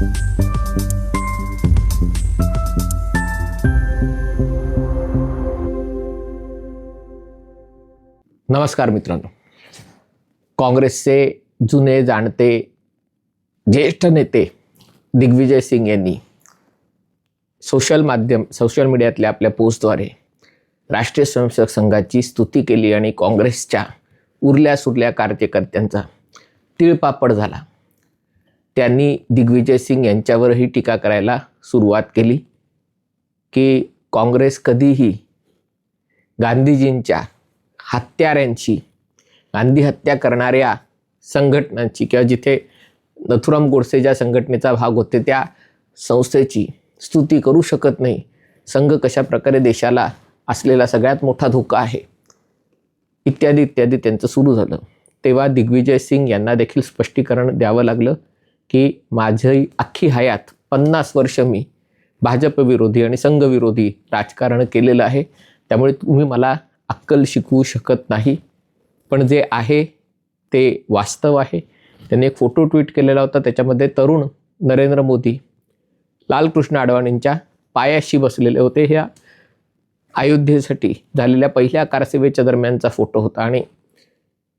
नमस्कार मित्रांनो. काँग्रेसचे जुने जाणते ज्येष्ठ नेते दिग्विजय सिंग यांनी सोशल माध्यम सोशल मीडियातल्या आपल्या पोस्टद्वारे राष्ट्रीय स्वयंसेवक संघाची स्तुती केली आणि काँग्रेसच्या उरल्या सुरल्या कार्यकर्त्यांचा तिळपापड झाला. त्यांनी दिग्विजय सिंग यांच्यावरही टीका करायला सुरुवात केली की काँग्रेस कधीही गांधीजींच्या हत्याऱ्यांची गांधी हत्या करणाऱ्या संघटनांची किंवा जिथे नथुराम गोडसे ज्या संघटनेचा भाग होते त्या संस्थेची स्तुती करू शकत नाही. संघ कशा प्रकारे देशाला असलेला सगळ्यात मोठा धोका आहे? इत्यादी इत्यादी त्यांचं सुरू झालं. तेव्हा दिग्विजय सिंग यांना देखील स्पष्टीकरण द्यावं लागलं. की माझी अख्खी हयात पन्नास वर्ष मी भाजपविरोधी आणि संघविरोधी राजकारण केलेलं आहे. त्यामुळे तुम्ही मला अक्कल शिकवू शकत नाही. पण जे आहे ते वास्तव आहे. त्यांनी एक फोटो ट्विट केलेला होता. त्याच्यामध्ये तरुण नरेंद्र मोदी लालकृष्ण अडवाणींच्या पायाशी बसलेले होते. ह्या अयोध्येसाठी झालेल्या पहिल्या कारसेवेच्या दरम्यानचा फोटो होता. आणि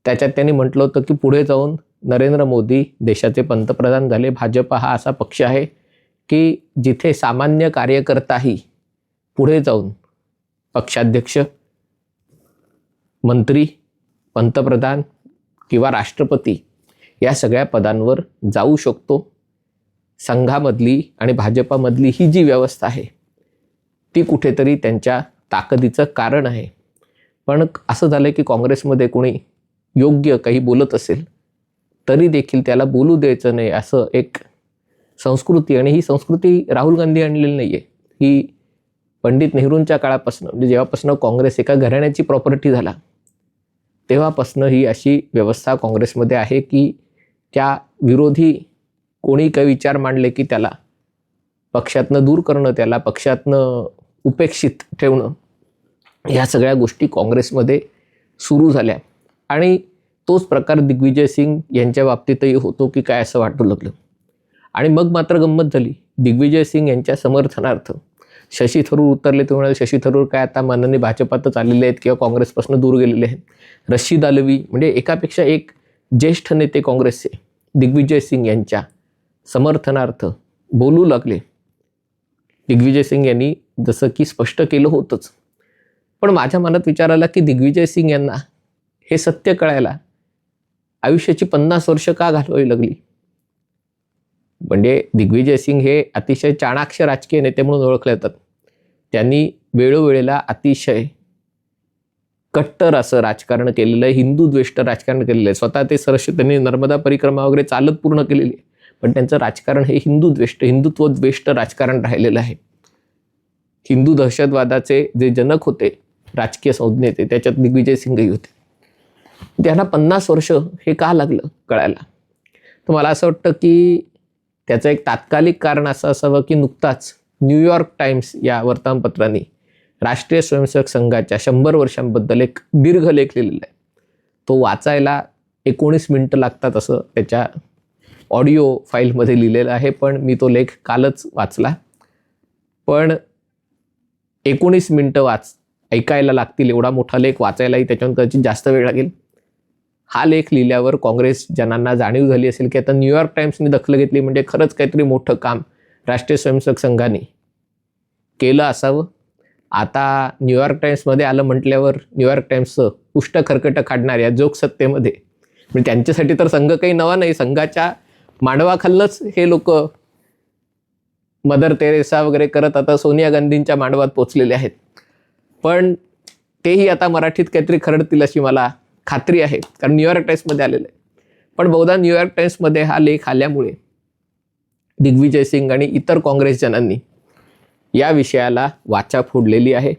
त्याच्यात त्यांनी म्हटलं होतं की पुढे जाऊन नरेंद्र मोदी देशाचे पंतप्रधान झाले. भाजप हा असा पक्ष आहे की जिथे सामान्य कार्यकर्ताही पुढे जाऊन पक्षाध्यक्ष मंत्री पंतप्रधान किंवा राष्ट्रपती या सगळ्या पदांवर जाऊ शकतो. संघामधली आणि भाजपामधली ही जी व्यवस्था आहे ती कुठेतरी त्यांच्या ताकदीचं कारण आहे. पण असं झालं की काँग्रेसमध्ये कोणी योग्य काही बोलत असेल तरी देखील त्याला बोलू द्यायचं नाही असं एक संस्कृती आणि ही संस्कृती राहुल गांधी आणलेली नाही आहे ही पंडित नेहरूंच्या काळापासून म्हणजे जेव्हापासून काँग्रेस एका घराण्याची प्रॉपर्टी झाला तेव्हापासनं ही अशी व्यवस्था काँग्रेसमध्ये आहे की त्या विरोधी कोणी काही विचार मांडले की त्याला पक्षातनं दूर करणं त्याला पक्षातनं उपेक्षित ठेवणं ह्या सगळ्या गोष्टी काँग्रेसमध्ये सुरू झाल्या. आणि तोच प्रकार दिग्विजय सिंग यांच्या बाबतीतही होतो की काय असं वाटू लागलं. आणि मग मात्र गंमत झाली. दिग्विजय सिंग यांच्या समर्थनार्थ शशी थरूर उतरले. ते म्हणाले शशी थरूर काय आता मानाने भाजपातच आलेले आहेत किंवा काँग्रेसपासून दूर गेलेले आहेत? रशीद आलवी म्हणजे एकापेक्षा एक ज्येष्ठ नेते काँग्रेसचे दिग्विजय सिंग यांच्या समर्थनार्थ बोलू लागले. दिग्विजय सिंग यांनी जसं की स्पष्ट केलं होतंच. पण माझ्या मनात विचार आला की दिग्विजय सिंग यांना हे सत्य कळायला आयुष्याची पन्नास वर्ष का घालवावी लागली? म्हणजे दिग्विजय सिंग हे अतिशय चाणाक्ष राजकीय नेते म्हणून ओळखले जातात. त्यांनी वेळोवेळेला अतिशय कट्टर असं राजकारण केलेलं आहे हिंदू द्वेष्ट राजकारण केलेलं आहे. स्वतः ते सरस त्यांनी नर्मदा परिक्रमा वगैरे चालत पूर्ण केलेली आहे. पण त्यांचं राजकारण हे हिंदू द्वेष्ट हिंदुत्व द्वेष्ट राजकारण राहिलेलं आहे. हिंदू दहशतवादाचे जे जनक होते राजकीय संज्ञेते त्याच्यात दिग्विजय सिंगही होते. त्यांना पन्नास वर्ष हे का लागलं कळायला? तर मला असं वाटतं की त्याचं एक तात्कालिक कारण असं असावं की नुकताच न्यूयॉर्क टाइम्स या वर्तमानपत्राने राष्ट्रीय स्वयंसेवक संघाच्या शंभर वर्षांबद्दल एक दीर्घ लेख लिहिलेला आहे. तो वाचायला एकोणीस मिनटं लागतात असं त्याच्या ऑडिओ फाईलमध्ये लिहिलेलं आहे पण मी तो लेख कालच वाचला. पण एकोणीस मिनटं वाच ऐकायला लागतील एवढा मोठा लेख वाचायलाही त्याच्यावर कदाचित जास्त वेळ लागेल. हा लेख लिहिल्यावर काँग्रेस जनांना जाणीव झाली असेल की आता न्यूयॉर्क टाइम्सने दखल घेतली म्हणजे खरंच काहीतरी मोठं काम राष्ट्रीय स्वयंसेवक संघाने केलं असावं. आता न्यूयॉर्क टाइम्समध्ये आलं म्हटल्यावर न्यूयॉर्क टाइम्सचं पुष्ट खरकटं काढणाऱ्या जोक सत्तेमध्ये म्हणजे त्यांच्यासाठी तर संघ काही नवा नाही संघाच्या मांडवाखालनंच हे लोक मदर तेरेसा वगैरे करत आता सोनिया गांधींच्या मांडवात पोचलेले आहेत. पण तेही आता मराठीत काहीतरी खरडतील अशी मला खात्री आहे कारण न्यूयॉर्क टाइम्समध्ये आलेलं आहे. पण बहुधा न्यूयॉर्क टाइम्समध्ये हा लेख आल्यामुळे दिग्विजय सिंग आणि इतर काँग्रेसजनांनी या विषयाला वाचा फोडलेली आहे.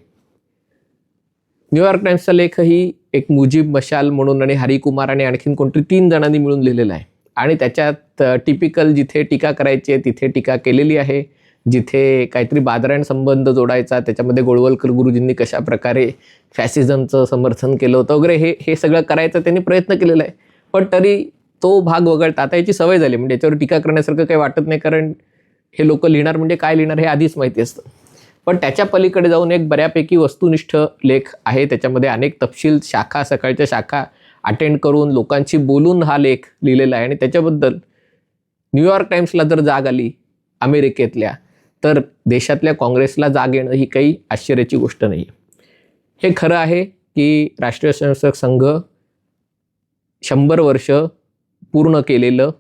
न्यूयॉर्क टाइम्सचा लेखही एक मुजीब मशाल म्हणून आणि हरिकुमार आणि आणखीन कोणतरी तीन जणांनी मिळून लिहिलेला आहे. आणि त्याच्यात टिपिकल जिथे टीका करायची आहे तिथे टीका केलेली आहे. जिथे काहीतरी बादरायण संबंध जोडायचा त्याच्यामध्ये गोळवलकर गुरुजींनी कशा प्रकारे फॅसिझमचं समर्थन केलं होतं वगैरे हे हे सगळं करायचं त्यांनी प्रयत्न केलेला आहे. पण तरी तो भाग वगळता आता याची सवय झाली. म्हणजे याच्यावर टीका करण्यासारखं काही वाटत नाही कारण हे लोक लिहिणार म्हणजे काय लिहिणार हे आधीच माहिती असतं. पण त्याच्या पलीकडे जाऊन एक बऱ्यापैकी वस्तुनिष्ठ लेख आहे. त्याच्यामध्ये अनेक तपशील शाखा सकाळच्या शाखा अटेंड करून लोकांशी बोलून हा लेख लिहिलेला आहे. आणि त्याच्याबद्दल न्यूयॉर्क टाइम्सला जर जाग आली अमेरिकेतल्या तर देशातल्या काँग्रेसला जाग येणं ही काही आश्चर्याची गोष्ट नाही आहे हे खरं आहे की राष्ट्रीय स्वयंसेवक संघ शंभर वर्ष पूर्ण केलेलं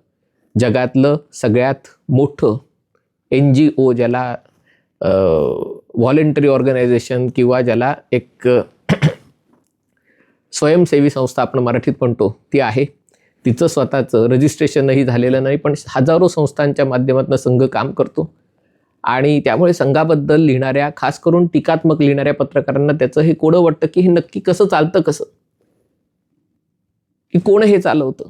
जगातलं सगळ्यात मोठं एन जी ओ ज्याला व्हॉलेंटरी ऑर्गनायझेशन किंवा ज्याला एक स्वयंसेवी संस्था आपण मराठीत म्हणतो ती आहे. तिचं स्वतःचं रजिस्ट्रेशनही झालेलं नाही पण हजारो संस्थांच्या माध्यमातून संघ काम करतो. आणि त्यामुळे संघाबद्दल लिहिणाऱ्या खास करून टीकात्मक लिहिणाऱ्या पत्रकारांना त्याचं हे कोडं वाटतं की हे नक्की कसं चालतं कसं? की कोण हे चालवतं?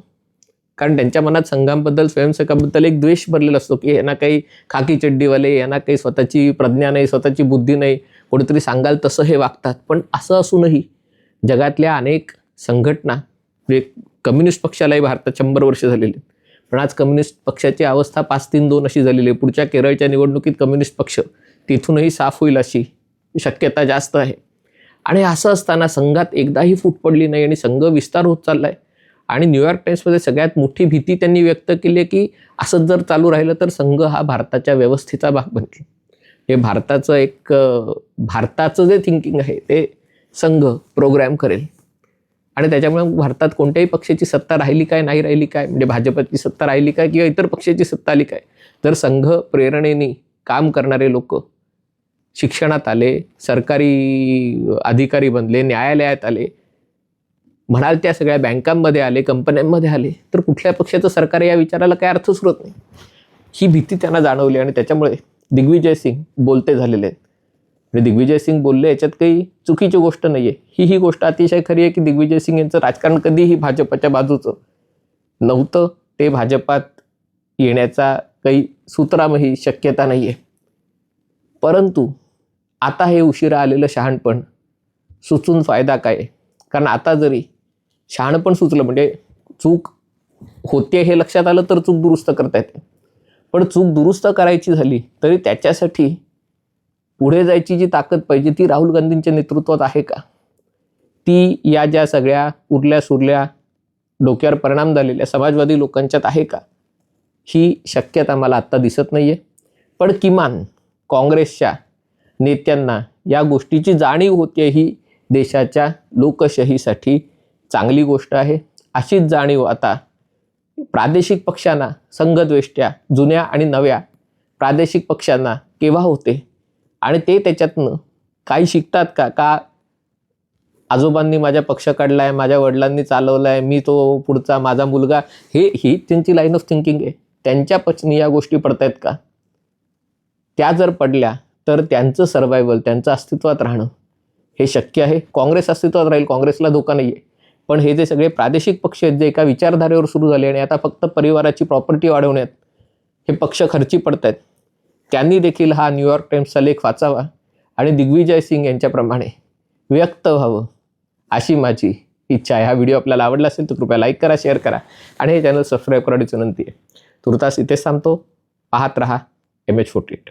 कारण त्यांच्या मनात संघांबद्दल स्वयंसेवकाबद्दल एक द्वेष भरलेला असतो की यांना काही खाकी चड्डीवाले यांना काही स्वतःची प्रज्ञा नाही स्वतःची बुद्धी नाही कोणीतरी सांगाल तसं हे वागतात. पण असं असूनही जगातल्या अनेक संघटना जे कम्युनिस्ट पक्षालाही भारतात शंभर वर्ष झालेली पण आज कम्युनिस्ट पक्षाची अवस्था पाच तीन दोन अशी झालेली आहे. पुढच्या केरळच्या निवडणुकीत कम्युनिस्ट पक्ष तिथूनही साफ होईल अशी शक्यता जास्त आहे. आणि असं असताना संघात एकदाही फूट पडली नाही आणि संघ विस्तार होत चालला आहे आणि न्यूयॉर्क टाइम्समध्ये सगळ्यात मोठी भीती त्यांनी व्यक्त केली आहे की असंच जर चालू राहिलं तर संघ हा भारताच्या व्यवस्थेचा भाग बनेल हे भारताचं एक भारताचं जे थिंकिंग आहे ते संघ प्रोग्रॅम करेल. आणि त्याच्यामुळे भारतात कोणत्याही पक्षाची सत्ता राहिली काय नाही राहिली काय म्हणजे भाजपची सत्ता राहिली काय किंवा इतर पक्षाची सत्ता आली काय जर संघ प्रेरणेने काम करणारे लोक शिक्षणात आले सरकारी अधिकारी बनले न्यायालयात आले म्हणाल त्या सगळ्या बँकांमध्ये आले कंपन्यांमध्ये आले तर कुठल्या पक्षाचं सरकार या विचाराला काय अर्थच उरत नाही. ही भीती त्यांना जाणवली आणि त्याच्यामुळे दिग्विजय सिंग बोलते झालेले आहेत. आणि दिग्विजय सिंग बोलले याच्यात काही चुकीची गोष्ट नाही आहे ही ही गोष्ट अतिशय खरी आहे की दिग्विजय सिंग यांचं राजकारण कधीही भाजपच्या बाजूचं नव्हतं. ते भाजपात येण्याचा काही सूत्रामही शक्यता नाही आहे परंतु आता हे उशिरा आलेलं शहाणपण सुचून फायदा काय आहे? कारण आता जरी शहाणपण सुचलं म्हणजे चूक होते हे लक्षात आलं तर चूक दुरुस्त करता येते. पण चूक दुरुस्त करायची झाली तरी त्याच्यासाठी पुढे जायची जी ताकद पाहिजे ती राहुल गांधींच्या नेतृत्वात आहे का? ती या ज्या सगळ्या उरल्या सुरल्या डोक्यावर परिणाम झालेल्या समाजवादी लोकांच्यात आहे का? ही शक्यता मला आत्ता दिसत नाही आहे पण किमान काँग्रेसच्या नेत्यांना या गोष्टीची जाणीव होते ही देशाच्या लोकशाहीसाठी चांगली गोष्ट आहे. अशीच जाणीव आता प्रादेशिक पक्षांना संघद्वेष्ट्या जुन्या आणि नव्या प्रादेशिक पक्षांना केव्हा होते? आणि ते त्याच्यातनं काही शिकतात का? का आजोबांनी माझ्या पक्ष काढलाय माझ्या वडिलांनी चालवला आहे मी तो पुढचा माझा मुलगा? हे ही त्यांची लाईन ऑफ थिंकिंग आहे. त्यांच्या पचनी या गोष्टी पडतायत का? त्या जर पडल्या तर त्यांचं सर्वायवल त्यांचं अस्तित्वात राहणं हे शक्य आहे. काँग्रेस अस्तित्वात राहील काँग्रेसला धोका नाही आहे पण हे जे सगळे प्रादेशिक पक्ष आहेत जे एका विचारधारेवर सुरू झाले आणि आता फक्त परिवाराची प्रॉपर्टी वाढवण्यात हे पक्ष खर्ची पडत आहेत त्यांनी देखील हा न्यूयॉर्क टाईम्सचा लेख वाचावा आणि दिग्विजय सिंग यांच्याप्रमाणे व्यक्त व्हावं अशी माझी इच्छा आहे. हा व्हिडिओ आपल्याला आवडला असेल तर कृपया लाईक करा शेअर करा आणि हे चॅनल सबस्क्राईब करण्याची विनंती आहे. तुर्तास इथेच थांबतो. पाहत रहा एम एच फोर्टी एट